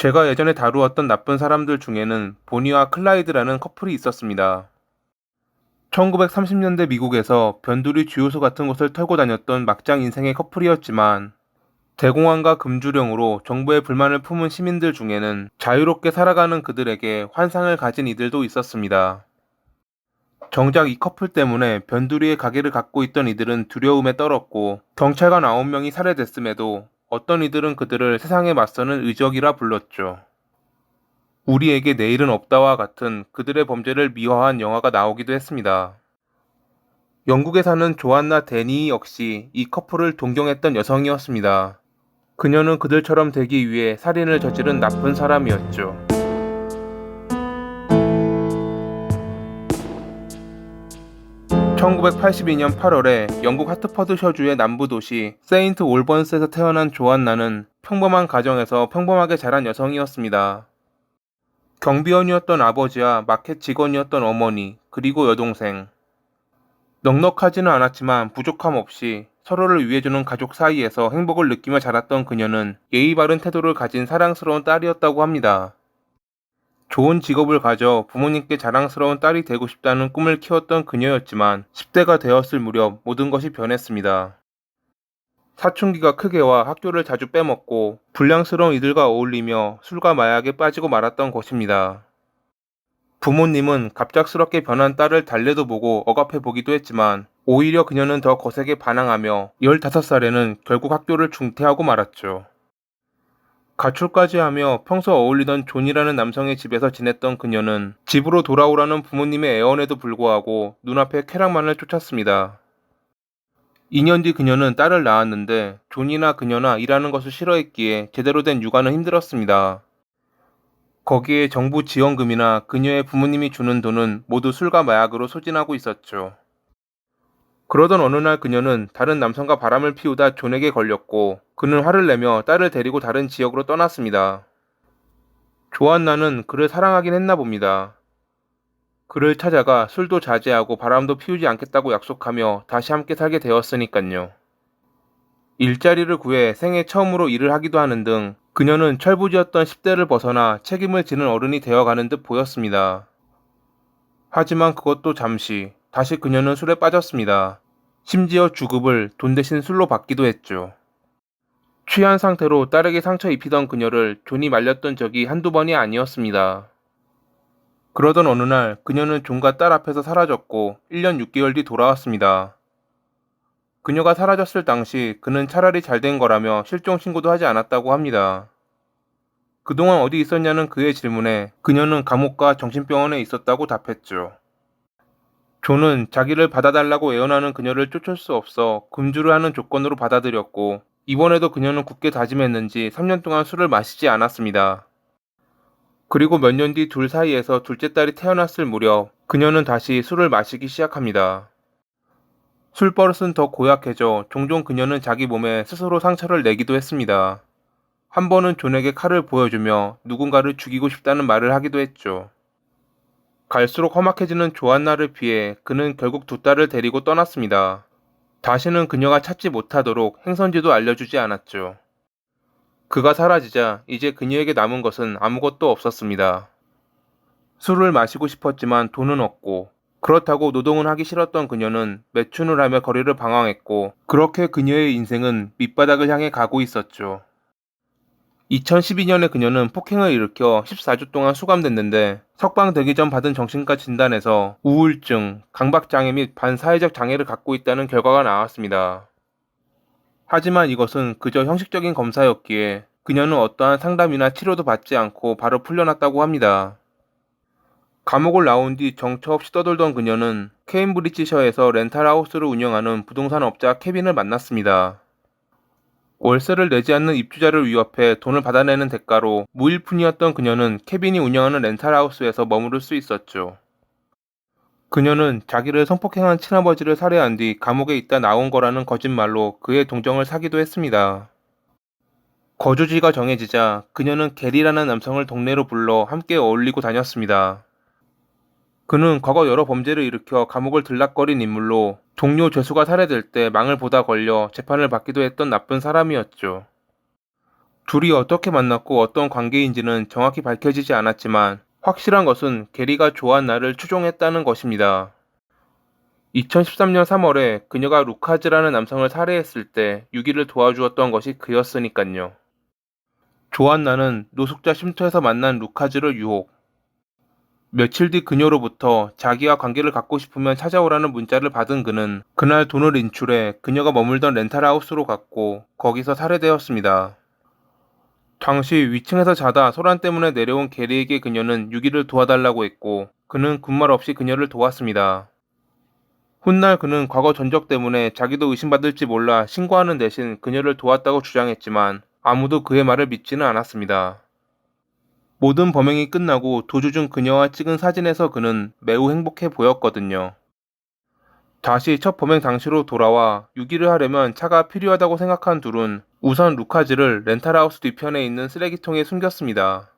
제가 예전에 다루었던 나쁜 사람들 중에는 보니와 클라이드라는 커플이 있었습니다. 1930년대 미국에서 변두리 주요소 같은 곳을 털고 다녔던 막장 인생의 커플이었지만 대공황과 금주령으로 정부의 불만을 품은 시민들 중에는 자유롭게 살아가는 그들에게 환상을 가진 이들도 있었습니다. 정작 이 커플 때문에 변두리의 가게를 갖고 있던 이들은 두려움에 떨었고 경찰관 9명이 살해됐음에도 어떤 이들은 그들을 세상에 맞서는 의적이라 불렀죠. 우리에게 내일은 없다와 같은 그들의 범죄를 미화한 영화가 나오기도 했습니다. 영국에 사는 조안나 데니 역시 이 커플을 동경했던 여성이었습니다. 그녀는 그들처럼 되기 위해 살인을 저지른 나쁜 사람이었죠. (1982년 8월에) 영국 하트퍼드셔주의 남부 도시 세인트 올번스에서 태어난 조안나는 평범한 가정에서 평범하게 자란 여성이었습니다. 경비원이었던 아버지와 마켓 직원이었던 어머니, 그리고 여동생. 넉넉하지는 않았지만 부족함 없이 서로를 위해주는 가족 사이에서 행복을 느끼며 자랐던 그녀는 예의 바른 태도를 가진 사랑스러운 딸이었다고 합니다. 좋은 직업을 가져 부모님께 자랑스러운 딸이 되고 싶다는 꿈을 키웠던 그녀였지만 10대가 되었을 무렵 모든 것이 변했습니다. 사춘기가 크게 와 학교를 자주 빼먹고 불량스러운 이들과 어울리며 술과 마약에 빠지고 말았던 것입니다. 부모님은 갑작스럽게 변한 딸을 달래도 보고 억압해 보기도 했지만 오히려 그녀는 더 거세게 반항하며 15살에는 결국 학교를 중퇴하고 말았죠. 가출까지 하며 평소 어울리던 존이라는 남성의 집에서 지냈던 그녀는 집으로 돌아오라는 부모님의 애원에도 불구하고 눈앞에 쾌락만을 쫓았습니다. 2년 뒤 그녀는 딸을 낳았는데 존이나 그녀나 일하는 것을 싫어했기에 제대로 된 육아는 힘들었습니다. 거기에 정부 지원금이나 그녀의 부모님이 주는 돈은 모두 술과 마약으로 소진하고 있었죠. 그러던 어느 날 그녀는 다른 남성과 바람을 피우다 존에게 걸렸고 그는 화를 내며 딸을 데리고 다른 지역으로 떠났습니다. 조안나는 그를 사랑하긴 했나 봅니다. 그를 찾아가 술도 자제하고 바람도 피우지 않겠다고 약속하며 다시 함께 살게 되었으니깐요. 일자리를 구해 생애 처음으로 일을 하기도 하는 등 그녀는 철부지였던 10대를 벗어나 책임을 지는 어른이 되어가는 듯 보였습니다. 하지만 그것도 잠시 다시 그녀는 술에 빠졌습니다. 심지어 주급을 돈 대신 술로 받기도 했죠. 취한 상태로 딸에게 상처 입히던 그녀를 존이 말렸던 적이 한두 번이 아니었습니다. 그러던 어느 날 그녀는 존과 딸 앞에서 사라졌고 1년 6개월 뒤 돌아왔습니다. 그녀가 사라졌을 당시 그는 차라리 잘 된 거라며 실종 신고도 하지 않았다고 합니다. 그동안 어디 있었냐는 그의 질문에 그녀는 감옥과 정신병원에 있었다고 답했죠. 존은 자기를 받아달라고 애원하는 그녀를 쫓을 수 없어 금주를 하는 조건으로 받아들였고 이번에도 그녀는 굳게 다짐했는지 3년 동안 술을 마시지 않았습니다. 그리고 몇 년 뒤 둘 사이에서 둘째 딸이 태어났을 무렵 그녀는 다시 술을 마시기 시작합니다. 술 버릇은 더 고약해져 종종 그녀는 자기 몸에 스스로 상처를 내기도 했습니다. 한 번은 존에게 칼을 보여주며 누군가를 죽이고 싶다는 말을 하기도 했죠. 갈수록 험악해지는 조안나를 피해 그는 결국 두 딸을 데리고 떠났습니다. 다시는 그녀가 찾지 못하도록 행선지도 알려주지 않았죠. 그가 사라지자 이제 그녀에게 남은 것은 아무것도 없었습니다. 술을 마시고 싶었지만 돈은 없고 그렇다고 노동은 하기 싫었던 그녀는 매춘을 하며 거리를 방황했고 그렇게 그녀의 인생은 밑바닥을 향해 가고 있었죠. 2012년에 그녀는 폭행을 일으켜 14주 동안 수감됐는데 석방 되기 전 받은 정신과 진단에서 우울증, 강박장애 및 반사회적 장애를 갖고 있다는 결과가 나왔습니다. 하지만 이것은 그저 형식적인 검사였기에 그녀는 어떠한 상담이나 치료도 받지 않고 바로 풀려났다고 합니다. 감옥을 나온 뒤 정처 없이 떠돌던 그녀는 케임브리지셔에서 렌탈하우스를 운영하는 부동산 업자 케빈을 만났습니다. 월세를 내지 않는 입주자를 위협해 돈을 받아내는 대가로 무일푼이었던 그녀는 케빈이 운영하는 렌탈하우스에서 머무를 수 있었죠. 그녀는 자기를 성폭행한 친아버지를 살해한 뒤 감옥에 있다 나온 거라는 거짓말로 그의 동정을 사기도 했습니다. 거주지가 정해지자 그녀는 게리라는 남성을 동네로 불러 함께 어울리고 다녔습니다. 그는 과거 여러 범죄를 일으켜 감옥을 들락거린 인물로 동료 죄수가 살해될 때 망을 보다 걸려 재판을 받기도 했던 나쁜 사람이었죠. 둘이 어떻게 만났고 어떤 관계인지는 정확히 밝혀지지 않았지만 확실한 것은 게리가 조안나를 추종했다는 것입니다. 2013년 3월에 그녀가 루카즈라는 남성을 살해했을 때 유기를 도와주었던 것이 그였으니깐요. 조안나는 노숙자 쉼터에서 만난 루카즈를 유혹. 며칠 뒤 그녀로부터 자기와 관계를 갖고 싶으면 찾아오라는 문자를 받은 그는 그날 돈을 인출해 그녀가 머물던 렌탈하우스로 갔고 거기서 살해되었습니다. 당시 위층에서 자다 소란 때문에 내려온 게리에게 그녀는 유기를 도와달라고 했고 그는 군말 없이 그녀를 도왔습니다. 훗날 그는 과거 전적 때문에 자기도 의심받을지 몰라 신고하는 대신 그녀를 도왔다고 주장했지만 아무도 그의 말을 믿지는 않았습니다. 모든 범행이 끝나고 도주 중 그녀와 찍은 사진에서 그는 매우 행복해 보였거든요. 다시 첫 범행 당시로 돌아와 유기를 하려면 차가 필요하다고 생각한 둘은 우선 루카즈를 렌탈하우스 뒤편에 있는 쓰레기통에 숨겼습니다.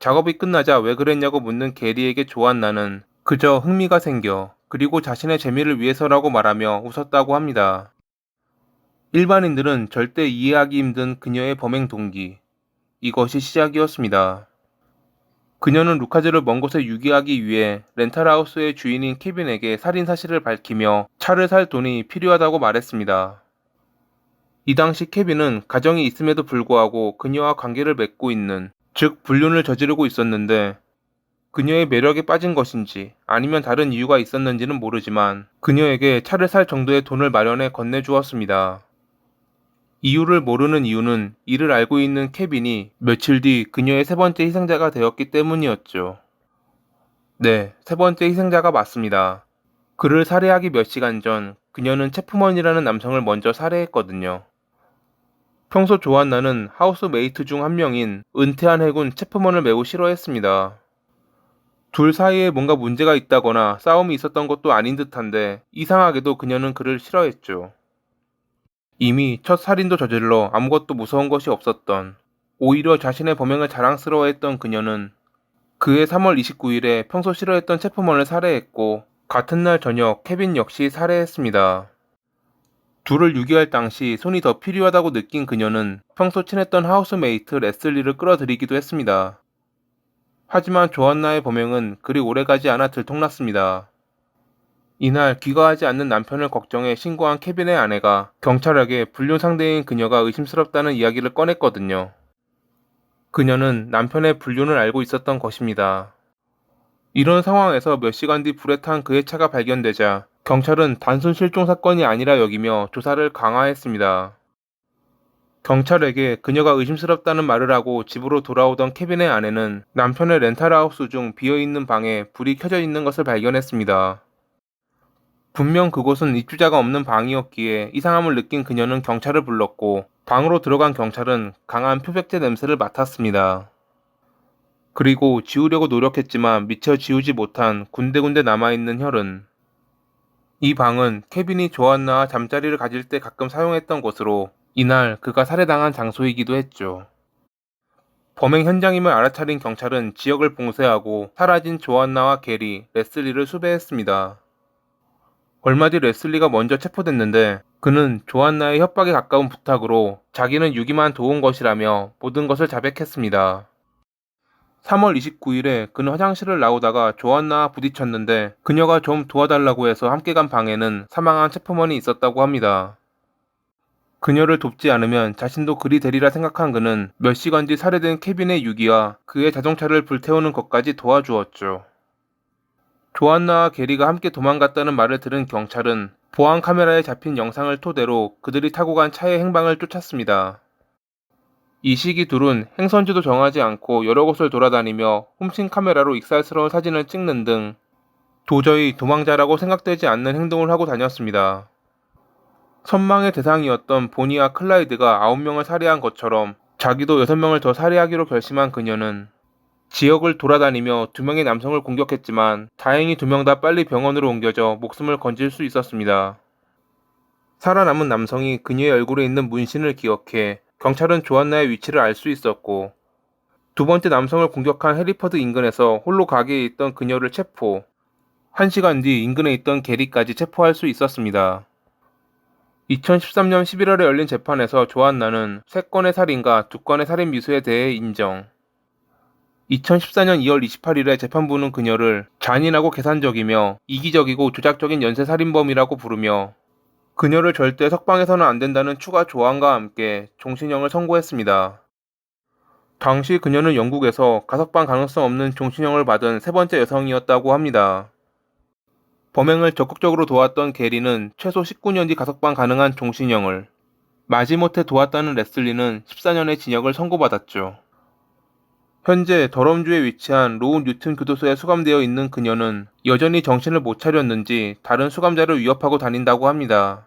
작업이 끝나자 왜 그랬냐고 묻는 게리에게 조안나는 그저 흥미가 생겨 그리고 자신의 재미를 위해서라고 말하며 웃었다고 합니다. 일반인들은 절대 이해하기 힘든 그녀의 범행 동기. 이것이 시작이었습니다. 그녀는 루카즈를 먼 곳에 유기하기 위해 렌탈하우스의 주인인 케빈에게 살인 사실을 밝히며 차를 살 돈이 필요하다고 말했습니다. 이 당시 케빈은 가정이 있음에도 불구하고 그녀와 관계를 맺고 있는, 즉 불륜을 저지르고 있었는데 그녀의 매력에 빠진 것인지 아니면 다른 이유가 있었는지는 모르지만 그녀에게 차를 살 정도의 돈을 마련해 건네주었습니다. 이유를 모르는 이유는 이를 알고 있는 케빈이 며칠 뒤 그녀의 세 번째 희생자가 되었기 때문이었죠. 네, 세 번째 희생자가 맞습니다. 그를 살해하기 몇 시간 전 그녀는 체프먼이라는 남성을 먼저 살해했거든요. 평소 조안나는 하우스메이트 중 한 명인 은퇴한 해군 체프먼을 매우 싫어했습니다. 둘 사이에 뭔가 문제가 있다거나 싸움이 있었던 것도 아닌 듯한데 이상하게도 그녀는 그를 싫어했죠. 이미 첫 살인도 저질러 아무것도 무서운 것이 없었던 오히려 자신의 범행을 자랑스러워했던 그녀는 그해 3월 29일에 평소 싫어했던 체프먼을 살해했고 같은 날 저녁 케빈 역시 살해했습니다. 둘을 유기할 당시 손이 더 필요하다고 느낀 그녀는 평소 친했던 하우스메이트 레슬리를 끌어들이기도 했습니다. 하지만 조안나의 범행은 그리 오래가지 않아 들통났습니다. 이날 귀가하지 않는 남편을 걱정해 신고한 케빈의 아내가 경찰에게 불륜 상대인 그녀가 의심스럽다는 이야기를 꺼냈거든요. 그녀는 남편의 불륜을 알고 있었던 것입니다. 이런 상황에서 몇 시간 뒤 불에 탄 그의 차가 발견되자 경찰은 단순 실종 사건이 아니라 여기며 조사를 강화했습니다. 경찰에게 그녀가 의심스럽다는 말을 하고 집으로 돌아오던 케빈의 아내는 남편의 렌탈하우스 중 비어있는 방에 불이 켜져 있는 것을 발견했습니다. 분명 그곳은 입주자가 없는 방이었기에 이상함을 느낀 그녀는 경찰을 불렀고 방으로 들어간 경찰은 강한 표백제 냄새를 맡았습니다. 그리고 지우려고 노력했지만 미처 지우지 못한 군데군데 남아있는 혈은 이 방은 케빈이 조안나와 잠자리를 가질 때 가끔 사용했던 곳으로 이날 그가 살해당한 장소이기도 했죠. 범행 현장임을 알아차린 경찰은 지역을 봉쇄하고 사라진 조안나와 게리, 레슬리를 수배했습니다. 얼마 뒤 레슬리가 먼저 체포됐는데 그는 조안나의 협박에 가까운 부탁으로 자기는 유기만 도운 것이라며 모든 것을 자백했습니다. 3월 29일에 그는 화장실을 나오다가 조안나와 부딪혔는데 그녀가 좀 도와달라고 해서 함께 간 방에는 사망한 체포먼이 있었다고 합니다. 그녀를 돕지 않으면 자신도 그리 되리라 생각한 그는 몇 시간 뒤 살해된 케빈의 유기와 그의 자동차를 불태우는 것까지 도와주었죠. 조안나와 게리가 함께 도망갔다는 말을 들은 경찰은 보안 카메라에 잡힌 영상을 토대로 그들이 타고 간 차의 행방을 쫓았습니다. 이 시기 둘은 행선지도 정하지 않고 여러 곳을 돌아다니며 훔친 카메라로 익살스러운 사진을 찍는 등 도저히 도망자라고 생각되지 않는 행동을 하고 다녔습니다. 선망의 대상이었던 보니와 클라이드가 9명을 살해한 것처럼 자기도 6명을 더 살해하기로 결심한 그녀는 지역을 돌아다니며 두 명의 남성을 공격했지만 다행히 두 명 다 빨리 병원으로 옮겨져 목숨을 건질 수 있었습니다. 살아남은 남성이 그녀의 얼굴에 있는 문신을 기억해 경찰은 조안나의 위치를 알 수 있었고 두 번째 남성을 공격한 해리퍼드 인근에서 홀로 가게에 있던 그녀를 체포, 한 시간 뒤 인근에 있던 게리까지 체포할 수 있었습니다. 2013년 11월에 열린 재판에서 조한나는 3건의 살인과 2건의 살인 미수에 대해 인정. 2014년 2월 28일에 재판부는 그녀를 잔인하고 계산적이며 이기적이고 조작적인 연쇄살인범이라고 부르며 그녀를 절대 석방해서는 안 된다는 추가 조항과 함께 종신형을 선고했습니다. 당시 그녀는 영국에서 가석방 가능성 없는 종신형을 받은 세 번째 여성이었다고 합니다. 범행을 적극적으로 도왔던 게리는 최소 19년 뒤 가석방 가능한 종신형을, 마지못해 도왔다는 레슬리는 14년의 징역을 선고받았죠. 현재 더럼주에 위치한 로우 뉴튼 교도소에 수감되어 있는 그녀는 여전히 정신을 못 차렸는지 다른 수감자를 위협하고 다닌다고 합니다.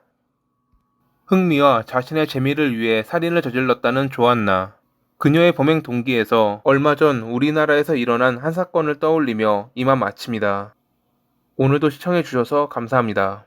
흥미와 자신의 재미를 위해 살인을 저질렀다는 조안나. 그녀의 범행 동기에서 얼마 전 우리나라에서 일어난 한 사건을 떠올리며 이만 마칩니다. 오늘도 시청해주셔서 감사합니다.